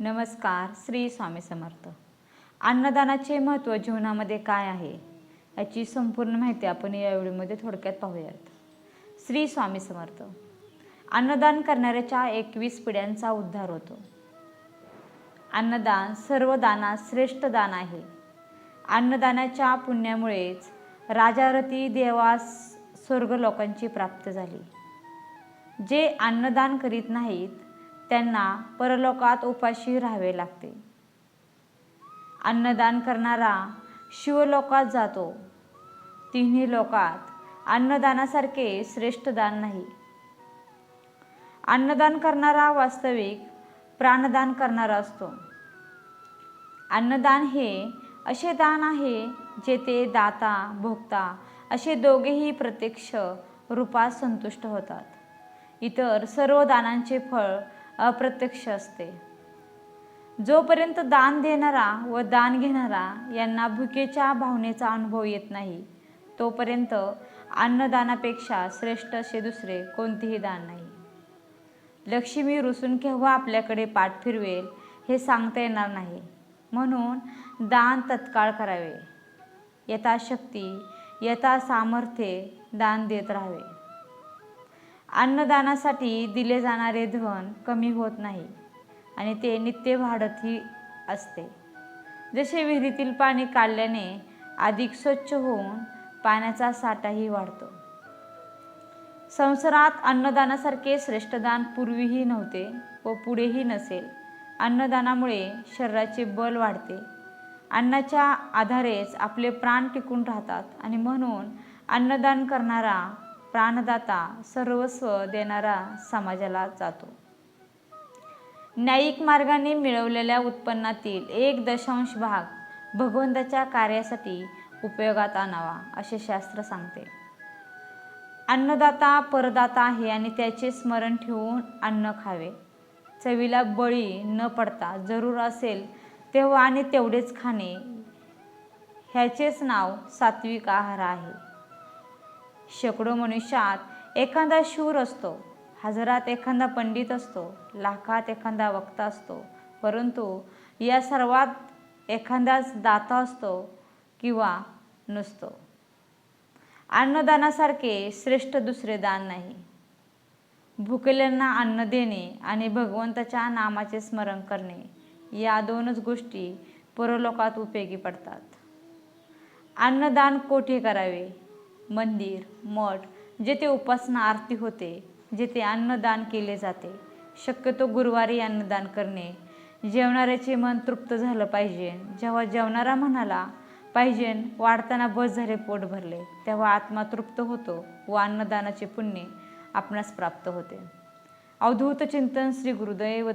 नमस्कार श्री स्वामी समर्थ. अन्नदानाचे महत्त्व जीवनामध्ये काय आहे याची संपूर्ण माहिती आपण या व्हिडिओमध्ये थोडक्यात पाहूयात. श्री स्वामी समर्थ. अन्नदान करणाऱ्याच्या एकवीस पिढ्यांचा उद्धार होतो. अन्नदान सर्व दानात श्रेष्ठ दान आहे. अन्नदानाच्या पुण्यामुळेच राजारती देवास स्वर्ग लोकांची प्राप्त झाली. जे अन्नदान करीत नाहीत त्यांना परलोकात उपाशी राहावे लागते. अन्नदान करणारा शिवलोकात जातो. तिन्ही लोकात अन्नदानासारखे श्रेष्ठ दान नाही. अन्नदान करणारा वास्तविक प्राणदान करणारा असतो. अन्नदान हे असे दान आहे जेथे दाता भोक्ता असे दोघेही प्रत्यक्ष रूपात संतुष्ट होतात. इतर सर्व दानांचे फळ अप्रत्यक्ष असते. जोपर्यंत दान देणारा व दान घेणारा यांना भुकेच्या भावनेचा अनुभव येत नाही तोपर्यंत अन्नदानापेक्षा श्रेष्ठ असे दुसरे कोणतेही दान नाही. लक्ष्मी रुसून केव्हा आपल्याकडे पाठ फिरवेल हे सांगता येणार नाही. म्हणून दान तत्काळ करावे. यथाशक्ती यथा सामर्थ्ये दान देत राहावे. अन्नदानासाठी दिले जाणारे धन कमी होत नाही आणि ते नित्य वाढतही असते. जसे विहिरीतील पाणी काढल्याने अधिक स्वच्छ होऊन पाण्याचा साठाही वाढतो. संसारात अन्नदानासारखे श्रेष्ठदान पूर्वीही नव्हते व पुढेही नसेल. अन्नदानामुळे शरीराचे बल वाढते. अन्नाच्या आधारेच आपले प्राण टिकून राहतात आणि म्हणून अन्नदान करणारा प्राणदाता सर्वस्व देणारा समाजाला जातो. न्यायिक मार्गाने मिळवलेल्या उत्पन्नातील एक दशांश भाग भगवंताच्या कार्यासाठी उपयोगात आणावा असे शास्त्र सांगते. अन्नदाता परदाता आहे आणि त्याचे स्मरण ठेवून अन्न खावे. चवीला बळी न पडता जरूर असेल तेव्हा आणि तेवढेच खाणे ह्याचेच नाव सात्विक आहार आहे. शेकडो मनुष्यात एखादा शूर असतो. हजारात एखादा पंडित असतो. लाखात एखादा वक्ता असतो. परंतु या सर्वात एखादाच दाता असतो किंवा नसतो. अन्नदानासारखे श्रेष्ठ दुसरे दान नाही. भुकेल्यांना अन्न देणे आणि भगवंताच्या नामाचे स्मरण करणे या दोनच गोष्टी परलोकात उपयोगी पडतात. अन्नदान कोठे करावे? मंदिर मठ जेथे उपासना आरती होते जेथे अन्नदान केले जाते. शक्यतो गुरुवारी अन्नदान करणे. जेवणाऱ्याचे मन तृप्त झालं पाहिजे. जेव्हा जेवणारा म्हणाला पाहिजे वाढताना बस झाले पोट भरले. तेव्हा आत्मा तृप्त होतो व अन्नदानाचे पुण्य आपणास प्राप्त होते. अवधूत चिंतन श्री गुरुदैव